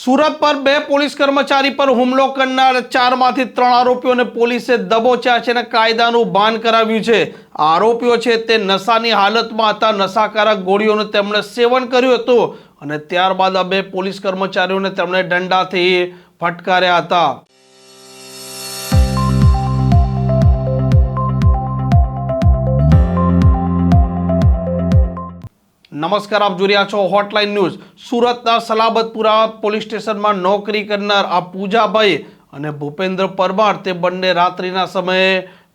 સુરત પર બે પોલીસ કર્મચારી પર હુમલો કરનાર ચારમાંથી ત્રણ આરોપીઓને પોલીસે દબોચ્યા છે અને કાયદાનું બાન કરાવ્યું છે આરોપીઓ છે તે નશાની હાલતમાં હતા નશાકારક ગોળીઓનું તેમણે સેવન કર્યું હતું અને ત્યારબાદ આ બે પોલીસ કર્મચારીઓને તેમણે દંડાથી ફટકાર્યા હતા નમસ્કાર આપ જોઈ રહ્યા છો હોટલાઇન ન્યૂઝ સુરતના સલાબતપુરા પોલીસ સ્ટેશનમાં નોકરી કરનાર આ પૂજાભાઈ અને ભૂપેન્દ્ર પરમાર તે બંને રાત્રિના સમયે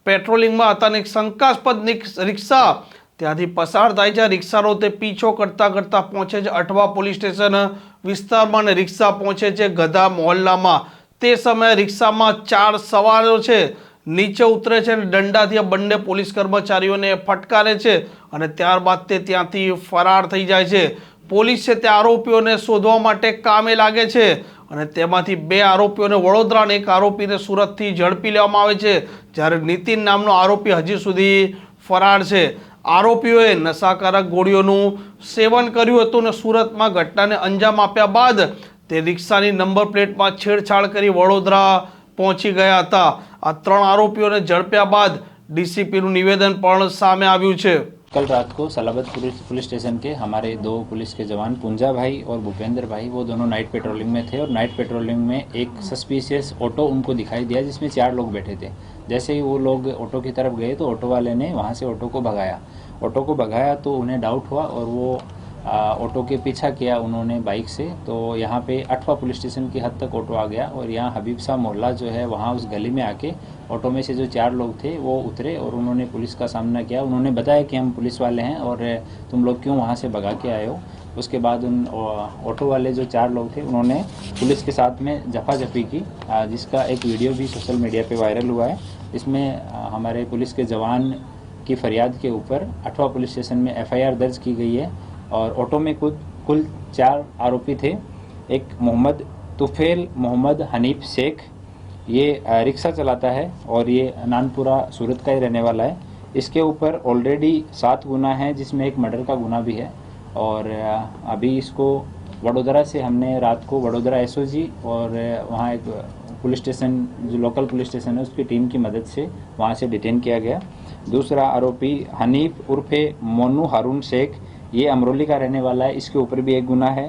પેટ્રોલિંગમાં હતા અને એક શંકાસ્પદ રિક્ષા ત્યાંથી પસાર થાય છે રિક્ષાનો તે પીછો કરતાં કરતાં પહોંચે છે અઠવા પોલીસ સ્ટેશન વિસ્તારમાં અને રિક્ષા પહોંચે છે ગધા મોહલ્લામાં તે સમયે રિક્ષામાં ચાર સવારો છે નીચે ઉતરે છે અને દંડાથી આ બંને પોલીસ કર્મચારીઓને ફટકારે છે અને ત્યારબાદ તે ત્યાંથી ફરાર થઈ જાય છે પોલીસ છે તે આરોપીઓને શોધવા માટે કામે લાગે છે અને તેમાંથી બે આરોપીઓને વડોદરા અને એક આરોપીને સુરતથી ઝડપી લેવામાં આવે છે જ્યારે નીતિન નામનો આરોપી હજી સુધી ફરાર છે આરોપીઓએ નશાકારક ગોળીઓનું સેવન કર્યું હતું અને સુરતમાં ઘટનાને અંજામ આપ્યા બાદ તે રિક્ષાની નંબર પ્લેટમાં છેડછાડ કરી વડોદરા પહોંચી ગયા હતા આ ત્રણ આરોપીઓને જળપ્યા બાદ DCP નું નિવેદન પર્ણ સામે આવ્યું છે. કલરાત કો સલાબત પોલીસ પોલીસ સ્ટેશન કે ہمارے 2 પોલીસ કે જવાન પુંજાભાઈ ઓર ભુપેન્દ્રભાઈ વો દોનો નાઈટ પેટ્રોલિંગ મેં થે ઓર નાઈટ પેટ્રોલિંગ મેં એક સસ્પીશિયસ ઓટો ઉનકો દિખાઈ દિયા જિસમે 4 લોગ બેઠે થે. જૈસે હી વો લોગ ઓટો કી તરફ ગયે તો ઓટો વાલે ને વહા સે ઓટો કો ભગાયા. ઓટો કો ભગાયા તો ઉને ડાઉટ હોવા ઓર વો ऑटो के पीछा किया उन्होंने बाइक से तो यहाँ पे अठवा पुलिस स्टेशन की हद तक ऑटो आ गया और यहाँ हबीब शाह मोहल्ला जो है वहाँ उस गली में आके ऑटो में से जो चार लोग थे वो उतरे और उन्होंने पुलिस का सामना किया उन्होंने बताया कि हम पुलिस वाले हैं और तुम लोग क्यों वहाँ से भगा के आए हो उसके बाद उन ऑटो वाले जो चार लोग थे उन्होंने पुलिस के साथ में जफा जफी की जिसका एक वीडियो भी सोशल मीडिया पर वायरल हुआ है इसमें हमारे पुलिस के जवान की फरियाद के ऊपर अठवा पुलिस स्टेशन में एफ दर्ज की गई है और ऑटो में कुल कुल चार आरोपी थे एक मोहम्मद तुफेल मोहम्मद हनीफ शेख ये रिक्शा चलाता है और ये नानपुरा सूरत का ही रहने वाला है इसके ऊपर ऑलरेडी सात गुना है जिसमें एक मर्डर का गुना भी है और अभी इसको वडोदरा से हमने रात को वडोदरा एस और वहाँ एक पुलिस स्टेशन जो लोकल पुलिस स्टेशन है उसकी टीम की मदद से वहाँ से डिटेन किया गया दूसरा आरोपी हनीफ उर्फे मोनू हारून शेख ये अमरोली का रहने वाला है इसके ऊपर भी एक गुना है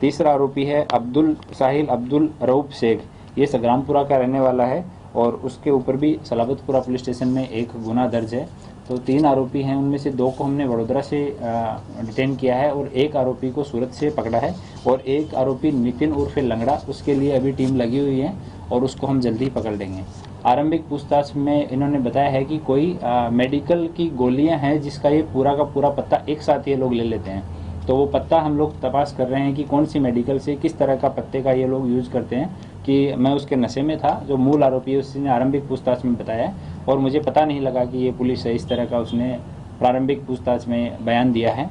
तीसरा आरोपी है अब्दुल साहिल अब्दुल रऊप शेख ये सगरामपुरा का रहने वाला है और उसके ऊपर भी सलाबतपुरा पुलिस स्टेशन में एक गुना दर्ज है तो तीन आरोपी हैं उनमें से दो को हमने वडोदरा से डिटेन किया है और एक आरोपी को सूरत से पकड़ा है और एक आरोपी नितिन उर्फ लंगड़ा उसके लिए अभी टीम लगी हुई है और उसको हम जल्दी पकड़ लेंगे आरंभिक पूछताछ में इन्होंने बताया है कि कोई आ, मेडिकल की गोलियां हैं जिसका ये पूरा का पूरा पत्ता एक साथ ये लोग ले लेते हैं तो वो पत्ता हम लोग तपास कर रहे हैं कि कौन सी मेडिकल से किस तरह का पत्ते का ये लोग यूज करते हैं कि मैं उसके नशे में था जो मूल आरोपी है उसने आरंभिक पूछताछ में बताया और मुझे पता नहीं लगा कि ये पुलिस है इस तरह का उसने प्रारंभिक पूछताछ में बयान दिया है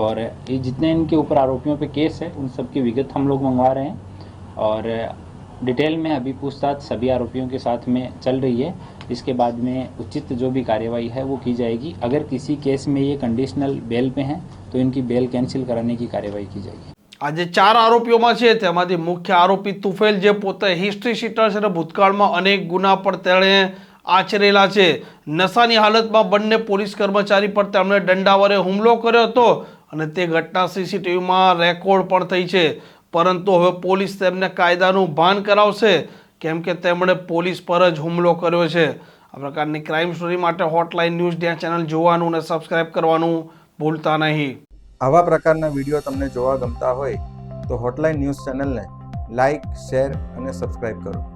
और ये जितने इनके ऊपर आरोपियों पे केस है उन सब की विगत हम लोग मंगवा रहे हैं और डिटेल में अभी पूछताछ सभी आरोपियों के साथ में चल रही है इसके बाद में उचित जो भी कार्यवाही है वो की जाएगी अगर किसी केस में ये कंडीशनल बेल पे हैं तो इनकी बेल कैंसिल कराने की કાર્યવાહી की जाएगी આજે ચાર આરોપીઓમાં છે તેમાંથી મુખ્ય આરોપી તુફેલ જે પોતે હિસ્ટ્રી શીટર છે ભૂતકાળમાં અનેક ગુના પર તેણે આચરેલા છે નશાની હાલતમાં બંને પોલીસ કર્મચારી પર તેમણે દંડાવરે હુમલો કર્યો હતો અને તે ઘટના સીસીટીવીમાં રેકોર્ડ પણ થઈ છે પરંતુ હવે પોલીસ તેમને કાયદાનું ભાન કરાવશે કેમ કે તેમણે પોલીસ પર જ હુમલો કર્યો છે આ પ્રકારની ક્રાઇમ સ્ટોરી માટે હોટલાઇન ન્યૂઝ ડ્યા ચેનલ જોવાનું અને સબસ્ક્રાઇબ કરવાનું ભૂલતા નહીં આવા પ્રકારના વિડીયો તમને જોવા ગમતા હોય તો હોટલાઇન ન્યૂઝ ચેનલને લાઇક શેર અને સબસ્ક્રાઇબ કરો